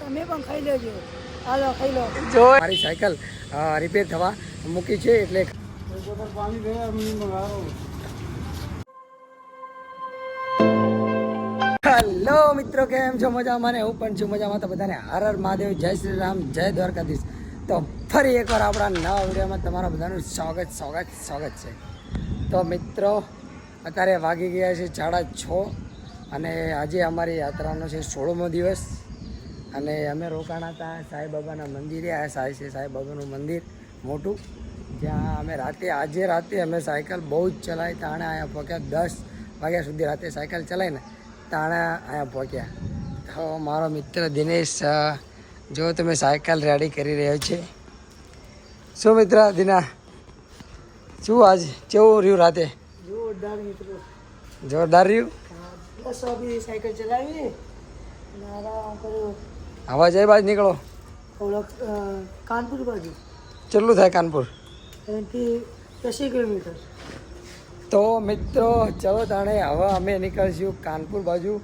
તમે પણ ખાઈ લેજો. હાલો, ખાઈ લો. જો, મારી સાયકલ રિપેર થવા મૂકી છે, એટલે હેલો, મિત્રો, કેમ છો? મજામાં ને? હું પણ છું મજામાં. તો બધાને હર હર મહાદેવ, જય શ્રી રામ, જય દ્વારકાધીશ. તો ફરી એકવાર આપણા નવા વિડીયોમાં તમારા બધાનું સ્વાગત સ્વાગત સ્વાગત છે. તો મિત્રો, અત્યારે વાગી ગયા છે સાડા છ અને આજે અમારી યાત્રાનો છે સોળમો દિવસ. અને અમે રોકાણા હતા સાંઈબાબાના મંદિરે આ સાંઈ સાંઈબાબાનું મંદિર મોટું. જ્યાં અમે રાતે આજે રાતે અમે સાયકલ બહુ જ ચલાવી તાણે અહીંયા પહોંચ્યા દસ વાગ્યા સુધી રાતે સાયકલ ચલાવીને તાણે અહીંયા પહોંચ્યા. તો મારો મિત્ર દિનેશ જો તમે સાયકલ રેડી કરી રહ્યો છે. શું મિત્ર દિના? શું આજ કેવું રહ્યું રાતે? જોરદાર મિત્રો. જોરદાર રહ્યું? સાયકલ ચલાવી આરામ કર્યો. હવા જાય બાજ નીકળો. કાનપુર બાજુ? કેટલું થાય કાનપુર? એનાથી કિલોમીટર. તો મિત્રો ચલો તાણે હવે અમે નીકળશું કાનપુર બાજુ.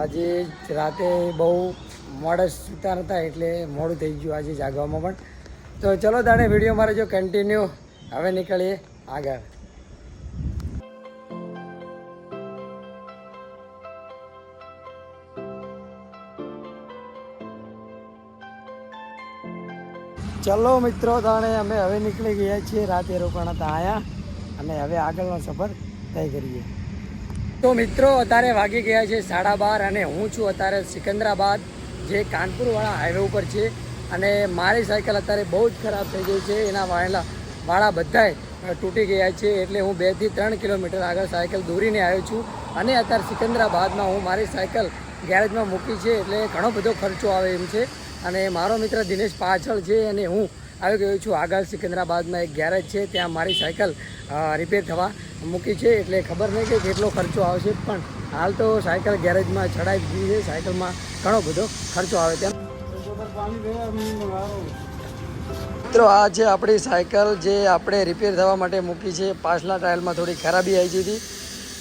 આજે રાતે બહુ મોડા સૂતા નહોતા એટલે મોડું થઈ ગયું આજે જાગવામાં પણ. તો ચલો તાણે વીડિયો મારે જો કન્ટિન્યુ હવે નીકળીએ આગળ. ચલો મિત્રો, તાણે અમે હવે નીકળી ગયા છીએ રાતે રોકાણા હતા આયા. અને હવે આગળનો સફર તય કરીએ. તો મિત્રો, અત્યારે વાગી ગયા છે સાડા બાર અને હું છું અત્યારે સિકંદરાબાદ, જે કાનપુરવાળા હાઈવે ઉપર છે. અને મારી સાયકલ અત્યારે બહુ જ ખરાબ થઈ ગઈ છે. એના વાળા વાળા બધાય તૂટી ગયા છે. એટલે હું બેથી ત્રણ કિલોમીટર આગળ સાયકલ દોરીને આવ્યો છું. અને અત્યારે સિકંદરાબાદમાં હું મારી સાયકલ ગેરેજમાં મૂકી છે. એટલે ઘણો બધો ખર્ચો આવે એમ છે. અને મારો મિત્ર દિનેશ પાછળ છે અને હું આવી ગયો છું. આગળ સિકંદરાબાદમાં એક ગેરેજ છે, ત્યાં મારી સાયકલ રિપેર થવા મૂકી છે. એટલે ખબર નહીં કે કેટલો ખર્ચો આવશે, પણ હાલ તો સાયકલ ગેરેજમાં ચડાઈ દીધી છે. સાયકલમાં ઘણો બધો ખર્ચો આવે તેમ મિત્રો, આ છે આપણી સાયકલ જે આપણે રિપેર થવા માટે મૂકી છે. પાછલા ટાયરમાં થોડી ખરાબી આવી હતી.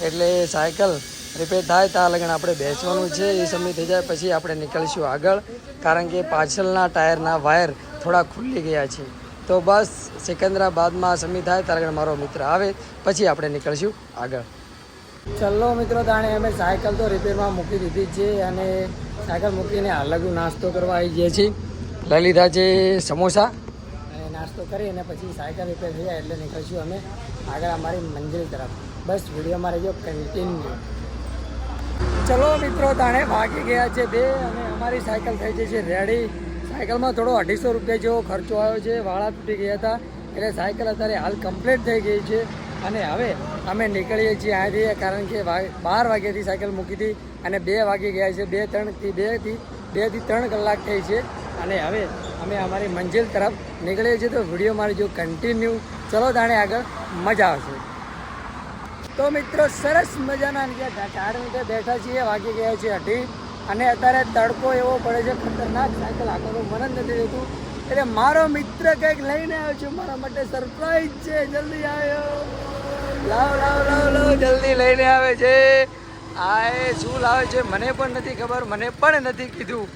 એટલે સાયકલ રિપેર થાય ત્યાં લગન આપણે બેસવાનું છે. એ સમય થઈ જાય પછી આપણે નીકળીશું આગળ. કારણ કે પાછળના ટાયરના વાયર થોડા ખુલ્લી ગયા છે. તો બસ સિકંદરાબાદમાં સમય થાય ત્યાં લગન મારો મિત્ર આવે. પછી આપણે નીકળીશું આગળ. ચલો મિત્રો તાણે અમે સાયકલ તો રિપેરમાં મૂકી દીધી છે અને સાયકલ મૂકીને અલગ નાસ્તો કરવા આવી ગયા છીએ. લઈ લીધા છે સમોસા. અને નાસ્તો કરી અને પછી સાયકલ રિપેર થઈ જાય એટલે નીકળશું અમે આગળ અમારી મંજિલ તરફ. બસ વિડીયોમાં રહેજો. કન્ટિન્યુ ચલો મિત્રો, તાણે ભાગી ગયા છે બે અને અમારી સાયકલ થઈ જઈ છે રેડી. સાયકલમાં થોડો અઢીસો રૂપિયા જેવો ખર્ચો આવ્યો છે, વાળા તૂટી ગયા હતા, એટલે સાયકલ અત્યારે હાલ કમ્પ્લીટ થઈ ગઈ છે. અને હવે અમે નીકળીએ છીએ અહીંથી, કારણ કે બાર વાગ્યાથી સાયકલ મૂકી હતી અને બે વાગી ગયા છે, બે ત્રણથી બેથી બેથી ત્રણ કલાક થઈ છે. અને હવે અમે અમારી મંજિલ તરફ નીકળીએ છીએ, તો વીડિયો મારી જો કન્ટિન્યુ ચલો તાણે આગળ, મજા આવશે. તો મિત્રો સરસ મજાના ઝાડ નીચે બેઠા છીએ, વાગી ગયા છે અઢી. અને અત્યારે તડકો એવો પડે છે, ખતરનાક સાયકલ આખોનું મન જ નથી થતું. એટલે મારો મિત્ર કંઈક લઈને આવ્યો છે, મારા માટે સરપ્રાઈઝ છે. જલ્દી આવ્યો લાવ લાવ લાવ લાવ, જલ્દી લઈને આવે છે. આ એ શું લાવે છે મને પણ નથી ખબર, મને પણ નથી કીધું.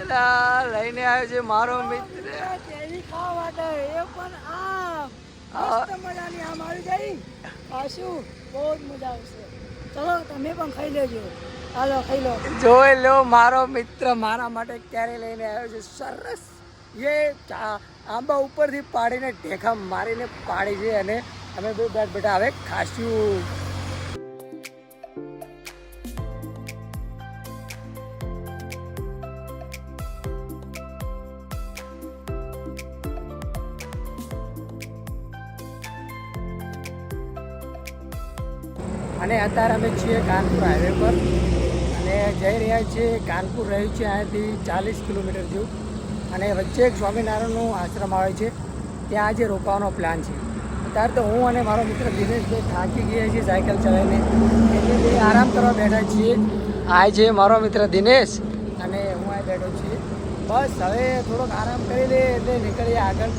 એટલે લઈને આવ્યો છે મારો મિત્ર. એ પણ આ- મજાની આમ આવી જાય. પાછું બહુ જ મજા આવશે. ચલો, તમે પણ ખાઈ લેજો. હાલો, ખાઈ લો. જોઈ લો, મારો મિત્ર મારા માટે ક્યારે લઈને આવ્યો છે? સરસ. એ આંબા ઉપરથી પાડીને ઢેખા મારીને પાડી છે અને અમે બે બેઠ હવે ખાશું. અને અત્યારે અમે છીએ કાનપુર હાઈવે પર. અને જઈ રહ્યા છીએ કાનપુર રહ્યું છે અહીંયાથી ચાલીસ કિલોમીટર જેવું. અને વચ્ચે એક સ્વામિનારાયણનું આશ્રમ આવે છે. ત્યાં આજે રોકાવાનો પ્લાન છે. અત્યારે તો હું અને મારો મિત્ર દિનેશભાઈ થાકી ગયા છીએ સાયકલ ચલાવીને. એટલે આરામ કરવા બેઠા છીએ. આ છે મારો મિત્ર દિનેશ અને હું અહીં બેઠો છીએ. બસ હવે થોડોક આરામ કરી લે, એટલે નીકળીએ આગળ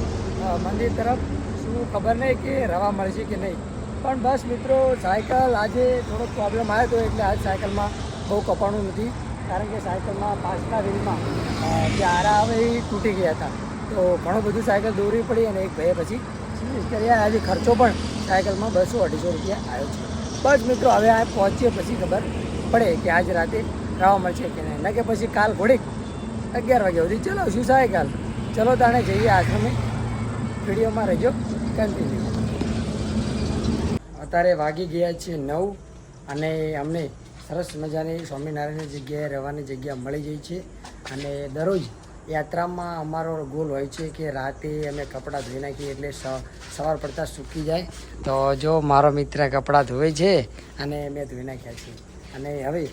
મંદિર તરફ. શું ખબર નહીં કે રવા મળશે કે નહીં. પણ બસ મિત્રો, સાયકલ આજે થોડોક પ્રોબ્લેમ આવ્યો હતો એટલે આજ સાયકલમાં બહુ કપાણું નથી. કારણ કે સાયકલમાં પાછલા વ્હીલમાં ચારા આવે એ તૂટી ગયા હતા. તો ઘણું બધું સાયકલ દોરવી પડી અને એક ભાઈએ પછી સર્વિસ કરી. આજે ખર્ચો પણ સાયકલમાં બસો અઢીસો રૂપિયા આવ્યો છે. બસ મિત્રો, હવે આ પહોંચીએ પછી ખબર પડે કે આજ રાતે રવા મળશે કે નહીં. કે પછી કાલ ઘોડીક અગિયાર વાગ્યા સુધી. ચલાવશું સાયકલ? ચલો તાણે જઈએ આશ્રમે વિડીયોમાં રહેજો. કન્ટિન્યુ અત્યારે વાગી ગયા છે નવ અને અમને સરસ મજાની સ્વામિનારાયણની જગ્યાએ રહેવાની જગ્યા મળી ગઈ છે. અને દરરોજ યાત્રામાં અમારો ગોલ હોય છે કે રાતે અમે કપડાં ધોઈ નાખીએ એટલે સવાર પડતાં સૂકી જાય. તો જો મારો મિત્ર કપડાં ધોવે છે અને મેં ધોઈ નાખ્યા છે. અને હવે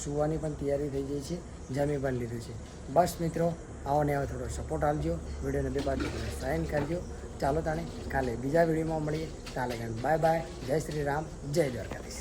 સુવાની પણ તૈયારી થઈ ગઈ છે. જમી પણ લીધું છે. બસ મિત્રો, આવો ને આવો થોડો સપોર્ટ આપજો. વિડીયોને બે બાજુ સાઇન કરજો. ચાલો તાણે કાલે બીજા વિડીયોમાં મળીએ. તાલે બાય બાય. જય શ્રી રામ. જય દ્વારકાધીશ.